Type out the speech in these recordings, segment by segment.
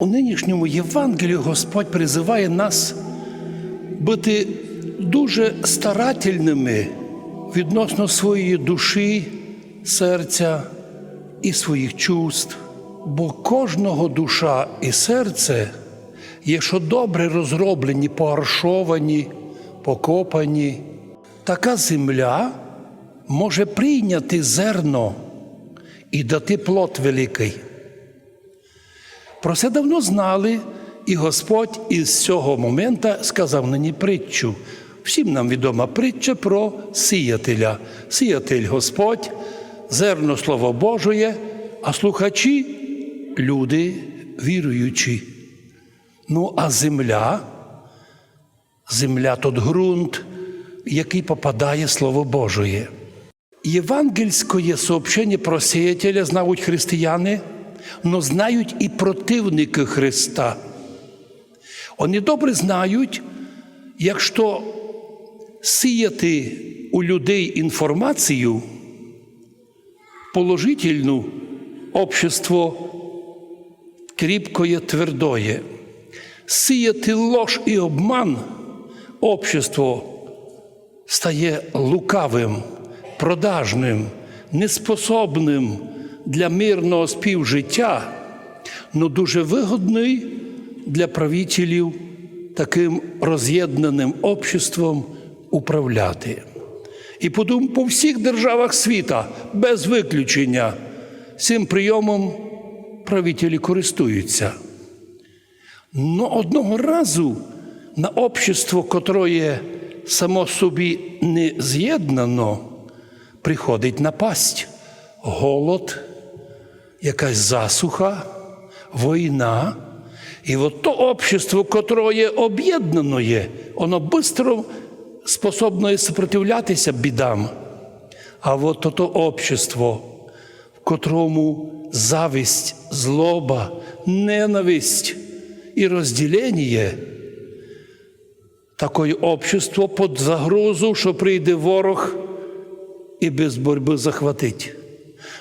У нинішньому Євангелії Господь призиває нас бути дуже старательними відносно своєї душі, серця і своїх чувств. Бо кожного душа і серце, якщо добре розроблені, поаршовані, покопані, така земля може прийняти зерно і дати плод великий. Про це давно знали, і Господь із цього моменту сказав мені притчу. Всім нам відома притча про сіятеля. Сіятель Господь, зерно Слово Божоє, а слухачі люди віруючі. Ну, а земля, земля тот ґрунт, який попадає Слово Божоє. Євангельське сообщення про сіятеля знають християни, але знають і противники Христа. Вони добре знають, якщо сіяти у людей інформацію положительну, общество кріпкоє, твердоє, сіяти ложь і обман, общество стає лукавим, продажним, неспособним для мирного співжиття, але дуже вигодний для правителів таким роз'єднаним обществом управляти. І подум по всіх державах світа, без виключення, цим прийомом правителі користуються. Но одного разу на общество, котре само собі не з'єднано, приходить напасть, голод, якась засуха, війна. І от то общество, котре є, воно швидко способно сопротивлятися бідам. А от то, общество, в котрому зависть, злоба, ненависть і розділення, таке общество під загрозу, що прийде ворог і без боротьби захватить.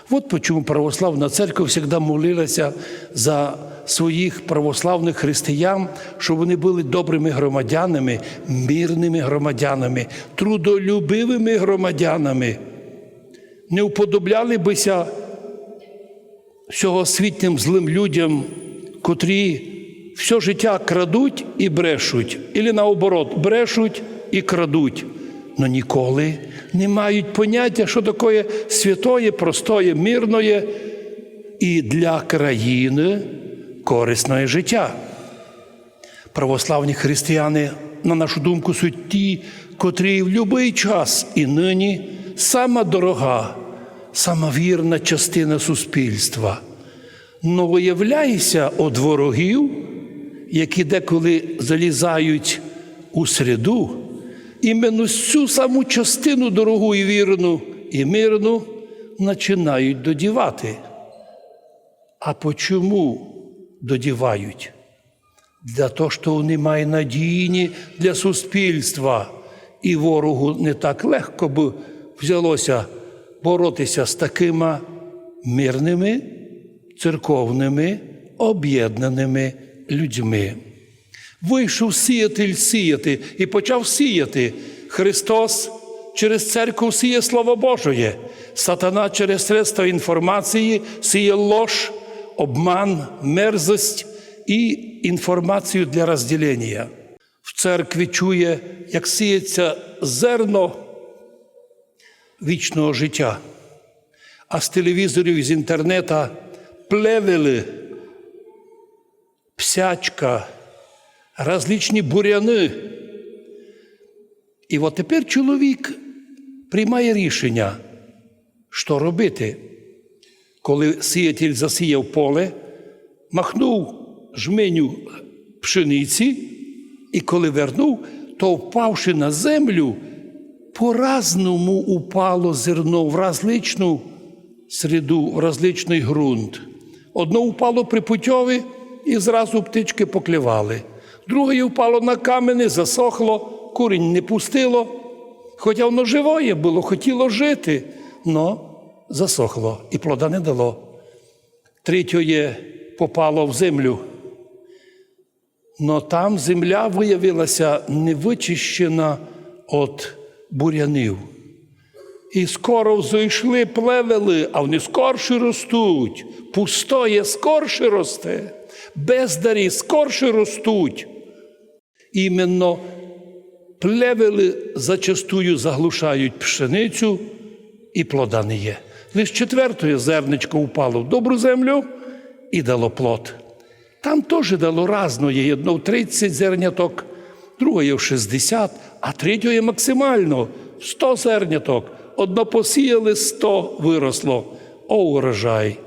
Вот почему православна церква завжди молилася за своїх православних християн, щоб вони були добрими громадянами, мирними громадянами, трудолюбивими громадянами, не уподобляли бися сьогосвітнім злим людям, котрі все життя крадуть і брешуть, або наоборот, брешуть і крадуть, но ніколи не мають поняття, що таке святоє, простоє, мирне і для країни корисне життя. Православні християни, на нашу думку, суть ті, котрі в будь-який час і нині сама дорога, сама вірна частина суспільства. Но виявляється від ворогів, які деколи залізають у середу, іменно цю саму частину дорогу і вірну і мирну починають додівати. А почому додівають? Для того, що вони мають надійні для суспільства, і ворогу не так легко б взялося боротися з такими мирними, церковними, об'єднаними людьми. Вийшов сіятель сіяти і почав сіяти. Христос через церкву сіє Слово Божоє. Сатана через средства інформації сіє лож, обман, мерзость і інформацію для розділення. В церкві чує, як сіється зерно вічного життя, а з телевізорів з інтернета плевели, псячка, различні буряни. І от тепер чоловік приймає рішення, що робити, коли сіятель засіяв поле, махнув жменю пшениці, і коли вернув, то впавши на землю, по-разному упало зерно в различну середу, в различний ґрунт. Одно впало при путьові і зразу птички поклювали. Друге впало на камені, засохло, курінь не пустило. Хоча воно живоє було, хотіло жити, но засохло і плода не дало. Третє попало в землю Но там земля виявилася невичищена від бурянів. І скоро взойшли плевели, а вони скорше ростуть. Пустоє скорше росте, бездарі скорше ростуть. Іменно плевели зачастую заглушають пшеницю і плода не є. Лише четвертоє зерничко впало в добру землю і дало плод. Там теж дало разної, одно в 30 зерняток, друге в 60, а третє максимально в 100 зерняток. Одно посіяли, 100 виросло. О, урожай.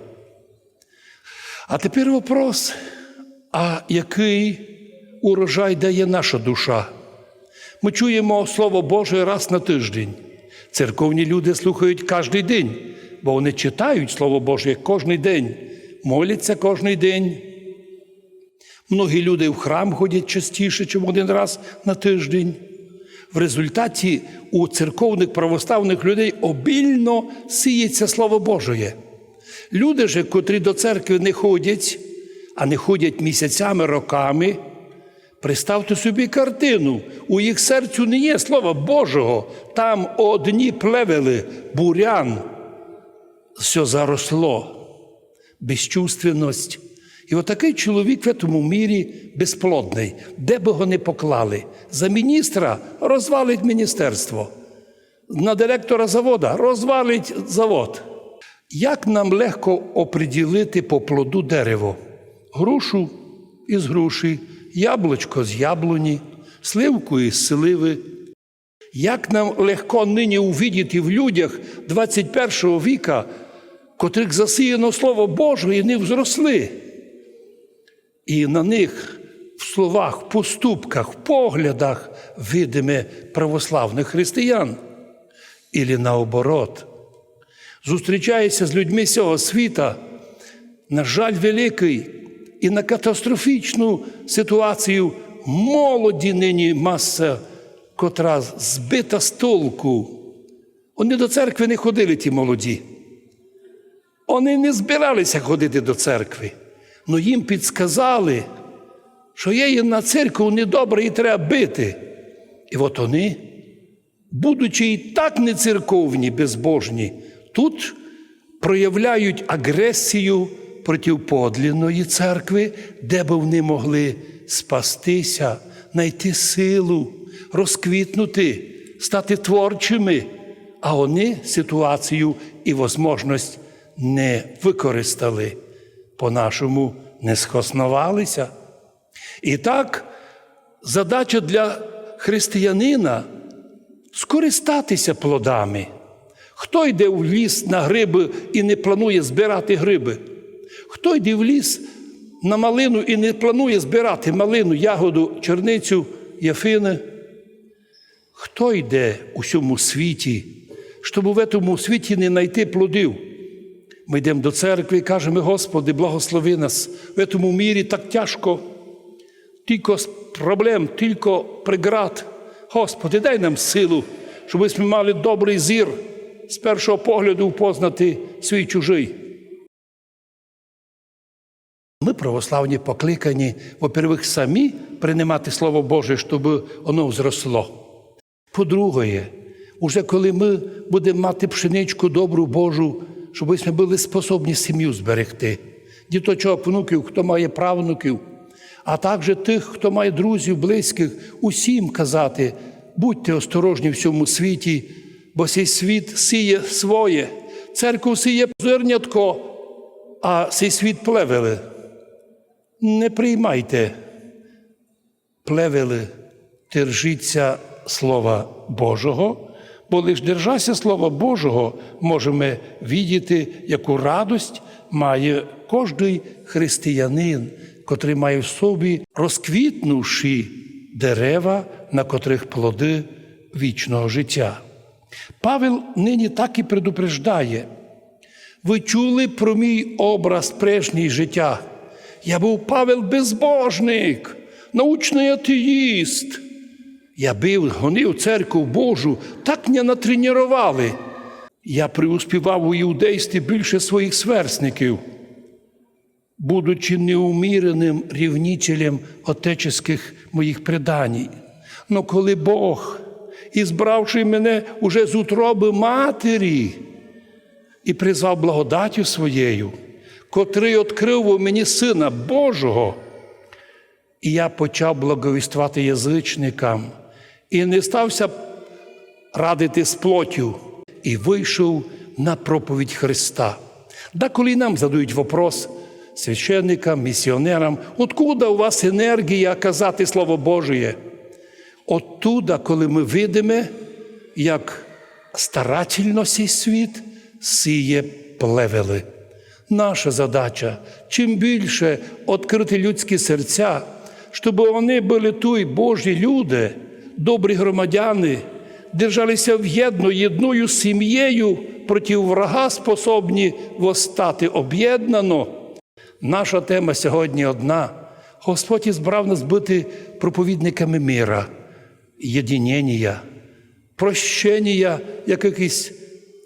А тепер вопрос: а який урожай дає наша душа? Ми чуємо Слово Боже раз на тиждень. Церковні люди слухають кожен день, бо вони читають Слово Боже кожен день, моляться кожен день. Многі люди в храм ходять частіше, ніж один раз на тиждень. В результаті у церковних православних людей обільно сіється Слово Божє. Люди ж, котрі до церкви не ходять, а не ходять місяцями, роками, представте собі картину. У їх серцю не є Слова Божого, там одні плевели, бурян, все заросло, безчувственність. І отакий чоловік в цьому мірі безплодний, де би його не поклали. За міністра розвалить міністерство, на директора завода розвалить завод. Як нам легко оприділити по плоду дерево? Грушу із груші, яблучко з яблуні, сливку із сливи. Як нам легко нині увідіти в людях 21 віка, котрих засіяно Слово Боже, і не взросли. І на них в словах, поступках, поглядах видиме православних християн. Ілі наоборот. Зустрічається з людьми цього світа, на жаль, великий і на катастрофічну ситуацію молоді нині маса, котра збита з толку. Вони до церкви не ходили, ті молоді. Вони не збиралися ходити до церкви. Ну їм підсказали, що є на церкву недобре і треба бити. І от вони, будучи і так не церковні, безбожні, тут проявляють агресію проти подлінної церкви, де б вони могли спастися, знайти силу, розквітнути, стати творчими, а вони ситуацію і можливість не використали по-нашому не схоснувалися. І так, задача для християнина скористатися плодами. Хто йде в ліс на гриби і не планує збирати гриби? Хто йде в ліс на малину і не планує збирати малину, ягоду, черницю, яфини? Хто йде у цьому світі, щоб в цьому світі не знайти плодів? Ми йдемо до церкви і кажемо, Господи, благослови нас в цьому мірі так тяжко, тільки проблем, тільки преград. Господи, дай нам силу, щоб ми мали добрий зір з першого погляду впознати свій чужий. Ми, православні, покликані, во-первых, самі приймати Слово Боже, щоб воно зросло. По-друге, уже коли ми будемо мати пшеничку добру Божу, щоб ми були способні сім'ю зберегти. Діточок, внуків, хто має правнуків, а також тих, хто має друзів, близьких, усім казати, будьте осторожні в цьому світі, бо цей світ сіє своє. Церква сіє зернятко, а цей світ плевели. Не приймайте плевели, держіться Слова Божого. Бо лиш держася Слова Божого, можемо відіти, яку радость має кожний християнин, котрий має в собі розквітнувши дерева, на котрих плоди вічного життя. Павел нині так і предупреждає. Ви чули про мій образ прежній життя. Я був Павел безбожник, научний атеїст. Я бив, гонив церкву Божу, так мене натренували. Я приуспівав у іудействі більше своїх сверстників. будучи неуміреним рівнителем отеческих моїх преданій. Но коли Бог, ізбравши мене уже з утроби матері, і призвав благодаттю своєю, котрий відкрив у мені Сина Божого, і я почав благовіствувати язичникам, і не стався радити з плотю, і вийшов на проповідь Христа. Да коли нам задають вопрос священникам, місіонерам, откуда у вас енергія казати Слово Божє? Оттуда, коли ми видимо, як старательно сей світ сіє плевели. Наша задача чим більше відкрити людські серця, щоб вони були тут Божі люди, добрі громадяни, держалися в'єдно єдною сім'єю проти врага способні восстати об'єднано. Наша тема сьогодні одна. Господь ізбрав нас бути проповідниками мира, єдинення, прощення якихось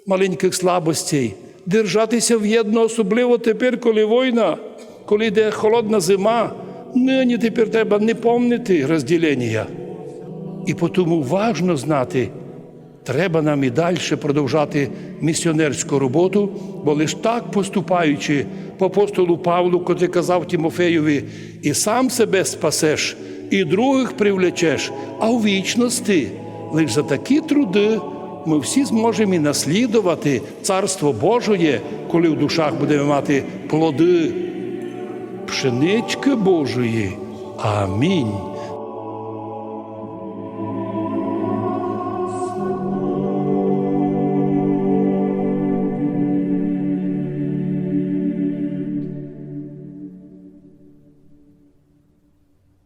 маленьких слабостей, держатися в'єдно, особливо тепер, коли війна, коли йде холодна зима. Нині тепер треба не помнити розділення. І тому важно знати, треба нам і далі продовжати місіонерську роботу, бо лише так поступаючи по апостолу Павлу, котрий казав Тимофеєві, і сам себе спасеш, і других привлечеш, а у вічності лише за такі труди ми всі зможемо і наслідувати Царство Божоє, коли в душах будемо мати плоди пшенички Божої. Амінь.